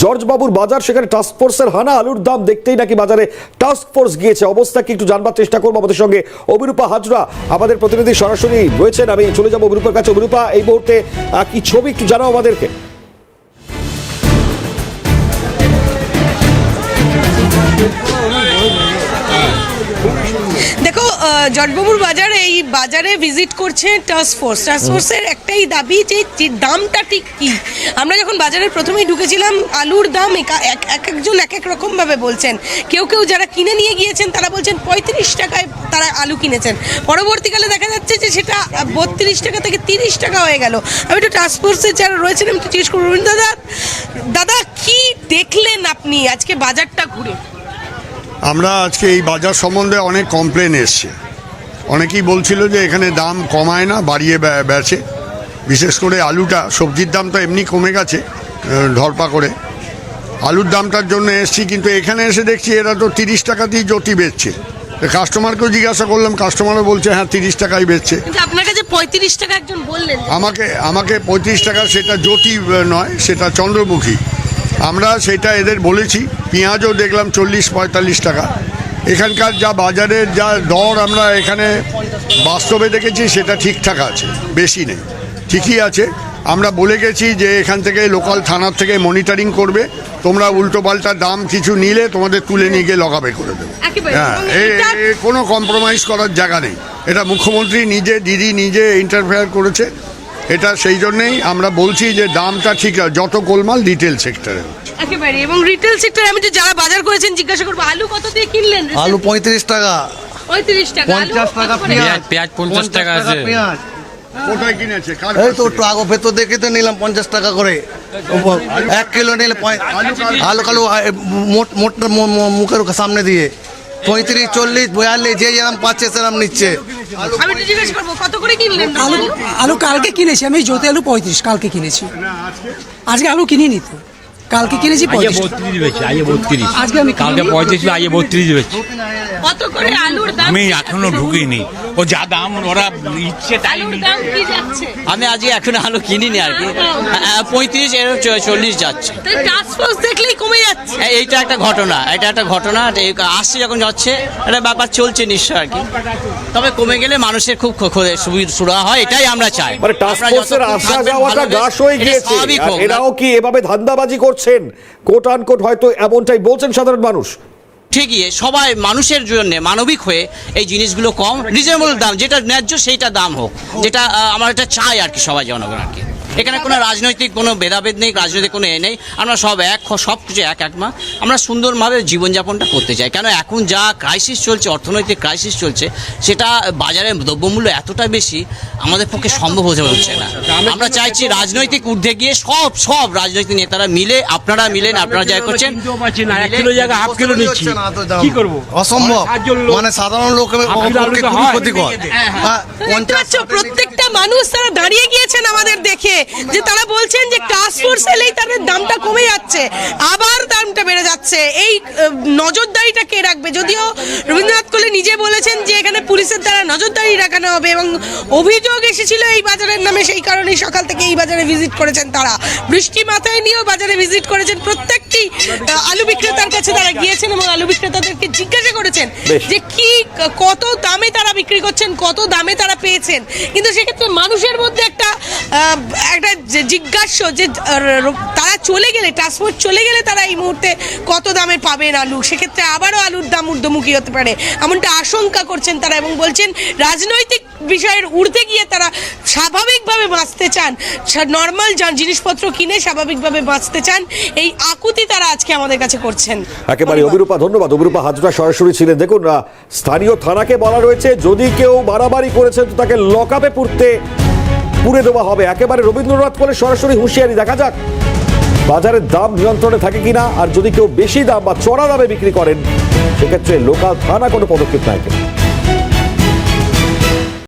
জর্জবাবুর বাজার, সেখানে টাস্ক ফোর্সের হানা আলুর দাম দেখতেই নাকি বাজারে টাস্ক ফোর্স গিয়েছে। অবস্থা কি একটু জানবার চেষ্টা করব আমাদের সঙ্গে। অভিরূপা হাজরা, আমাদের প্রতিনিধি সরাসরি রয়েছেন। আমি চলে যাব অভিরূপার কাছে। অবিরূপা এই মুহূর্তে কি ছবি একটু জানাও আমাদেরকে। জটবাবুর বাজারে এই বাজারে ভিজিট করছে টাস্ক ফোর্স টাস্ক ফোর্সের একটাই দাবি যে যে দামটা ঠিক কি? আমরা যখন বাজারে প্রথমেই ঢুকেছিলাম আলুর দাম একা- এক এক একজন এক এক রকমভাবে বলছেন। কেউ কেউ যারা কিনে নিয়ে গিয়েছেন তারা বলছেন পঁয়ত্রিশ টাকায় তারা আলু কিনেছেন। পরবর্তীকালে দেখা যাচ্ছে যে সেটা বত্রিশ টাকা থেকে তিরিশ টাকা হয়ে গেল। আমি একটু টাস্ক ফোর্সের যারা রয়েছেন আমি একটু জিজ্ঞেস করব রবীন্দ্র দাদা দাদা কি দেখলেন আপনি আজকে বাজারটা ঘুরে? আমরা আজকে এই বাজার সম্বন্ধে অনেক কমপ্লেন এসছে। অনেকেই বলছিল যে এখানে দাম কমায় না বাড়িয়ে বে- বেচে। বিশেষ করে আলুটা সবজির দাম তো এমনি কমে গেছে ধরপা করে। আলুর দামটার জন্য এসছি কিন্তু এখানে এসে দেখছি এরা তো তিরিশ টাকাতেই জ্যোতি বেচছে। কাস্টমারকেও জিজ্ঞাসা করলাম কাস্টমারও বলছে হ্যাঁ তিরিশ টাকাই বেচছে। কিন্তু আপনার কাছে পঁয়ত্রিশ টাকা একজন বললেন। আমাকে আমাকে পঁয়ত্রিশ টাকা সেটা জ্যোতি নয় সেটা চন্দ্রমুখী। আমরা সেটা এদের বলেছি পেঁয়াজও দেখলাম চল্লিশ পঁয়তাল্লিশ টাকা। এখানকার যা বাজারের যা দর আমরা এখানে বাস্তবে দেখেছি সেটা ঠিকঠাক আছে বেশি নেই। ঠিকই আছে। আমরা বলে গেছি যে এখান থেকে লোকাল থানার থেকে মনিটরিং করবে। তোমরা উল্টো পাল্টা দাম কিছু নিলে তোমাদের তুলে নিয়ে গিয়ে লগাবে করে দেবে। হ্যাঁ কোনো কম্প্রোমাইজ করার জায়গা নেই। এটা মুখ্যমন্ত্রী নিজে দিদি নিজে ইন্টারফেয়ার করেছে। এটা সেই জন্যেই আমরা বলছি যে দামটা ঠিক আছে যত গোলমাল রিটেল সেক্টরে একেবারে এবং রিটেল সেক্টরে আমি যে যারা বাজার করেছেন জিজ্ঞাসা করব আলু কত দিয়ে কিনলেন? আলু পঁয়ত্রিশ টাকা। পঁয়ত্রিশ টাকা পঞ্চাশ টাকা পেঁয়াজ। পেঁয়াজ 50 টাকা আছে। পেঁয়াজ। কোথায় কিনেছে? এই তো থেকে? ভেতর দেখে তো নিলাম পঞ্চাশ টাকা করে। এক কিলো নিলে পঁয়- আলু কালু মোট মুখের সামনে দিয়ে। পঁয়ত্রিশ চল্লিশ বয়াল্লিশ যে যেরকম পাচ্ছে সেরকম নিচ্ছে। আমি একটু জিজ্ঞেস করব কত করে কিনলেন আলু আলু কালকে কিনেছি আমি জ্যোতি আলু পঁয়ত্রিশ কালকে কিনেছি। আজকে আলু কিনিনি নিত কালকে কিনেছি আজকে পঁয়ত্রিশ। আজকে আমি কালকে পঁয়ত্রিশ আগে বত্রিশ কত করে আলুর দাম আমি এখনও ঢুকিনি। ও যা দাম ওরা ইচ্ছে তাই আলুর দাম কি যাচ্ছে? আমি আজকে এখন আলু কিনিনি আর কি। পঁয়ত্রিশ এরকম চ- চল্লিশ যাচ্ছে। টাস্ক ফোর্স দেখলেই কমে যাচ্ছে। এইটা একটা ঘটনা এটা একটা ঘটনা এই আসছে যখন যাচ্ছে একটা ব্যাপার চলছে নিশ্চয় আর কি। তবে কমে গেলে মানুষের খুব খ- হয় এটাই আমরা চাই। মানে আসা যাওয়াটা হয়ে গিয়েছে। স্বাভাবিক এরাও কি এভাবে ধান্দাবাজি করছেন? কোট আন কোট হয়তো এমনটাই বলছেন সাধারণ মানুষ। ঠিকই সবাই মানুষের জন্য মানবিক হয়ে এই জিনিসগুলো কম রিজনেবল দাম, যেটা ন্যায্য সেইটা দাম হোক, যেটা আমার এটা চাই আর কি সবাই জনগণ আর কি। এখানে কোনো রাজনৈতিক কোনো ভেদাভেদ নেই রাজনৈতিক কোনো এ নেই। আমরা সব এক সব কিছু এক এক মা। আমরা সুন্দরভাবে জীবনযাপনটা করতে চাই। কেন এখন যা ক্রাইসিস চলছে অর্থনৈতিক ক্রাইসিস চলছে সেটা বাজারে দ্রব্যমূল্য এতটা বেশি আমাদের পক্ষে সম্ভব হতে হচ্ছে না। আমরা চাইছি রাজনৈতিক ঊর্ধ্বে গিয়ে সব সব রাজনৈতিক নেতারা মিলে আপনারা মিলেন আপনারা যা করছেন। কি করব? অসম্ভব। লোক। মানে সাধারণ লোকের হাফ মানুষ তারা দাঁড়িয়ে গিয়েছেন আমাদের দেখে, যে তারা বলছেন যে টাস্ক ফোর্স এলেই তাদের দামটা কমে যাচ্ছে। আবার যাচ্ছে। এই নজরদারিটা কে রাখবে? যদিও রবীন্দ্রনাথ কোহলি নিজে বলেছেন যে এখানে পুলিশের দ্বারা নজরদারি রাখানো হবে এবং অভিযোগ এসেছিল এই বাজারের নামে সেই কারণেই সকাল থেকে এই বাজারে ভিজিট করেছেন তারা। বৃষ্টি মাথায় নিয়েও বাজারে ভিজিট করেছেন প্রত্যেকটি আলু বিক্রেতার কাছে তারা গিয়েছেন এবং আলু বিক্রেতাদেরকে জিজ্ঞাসা করেছেন যে কি কত দামে তারা বিক্রি করছেন কত দামে তারা পেয়েছেন। কিন্তু সেক্ষেত্রে মানুষের মধ্যে একটা যে- জিজ্ঞাস্য যে তারা চলে গেলে ট্রান্সপোর্ট চলে গেলে তারা এই মুহূর্তে কত দামে পাবেন আলু? সেক্ষেত্রে আবারও আলুর দাম ঊর্ধ্বমুখী হতে পারে। এমনটা আশঙ্কা করছেন তারা এবং বলছেন রাজনৈতিক বিষয়ের ঊর্ধ্বে গিয়ে তারা স্বাভাবিকভাবে বাঁচতে চান। নর্মাল জিনিসপত্র কিনে স্বাভাবিকভাবে বাঁচতে চান। এই আকুতি তারা আজকে আমাদের কাছে করছেন। একেবারে অভিরূপা ধন্যবাদ। অভিরূপা হাজরা সরাসরি ছিলেন। দেখুন স্থানীয় থানাকে বলা রয়েছে যদি কেউ বাড়াবাড়ি করেছেন তো তাকে লকআপে পুরতে পুরে দেওয়া হবে। একেবারে রবীন্দ্রনাথ বলে সরাসরি হুঁশিয়ারি। দেখা যাক বাজারের দাম নিয়ন্ত্রণে থাকে কিনা, আর যদি কেউ বেশি দাম বা চড়া দামে বিক্রি করেন, সেক্ষেত্রে লোকাল থানা কোনো পদক্ষেপ নেয় কিনা।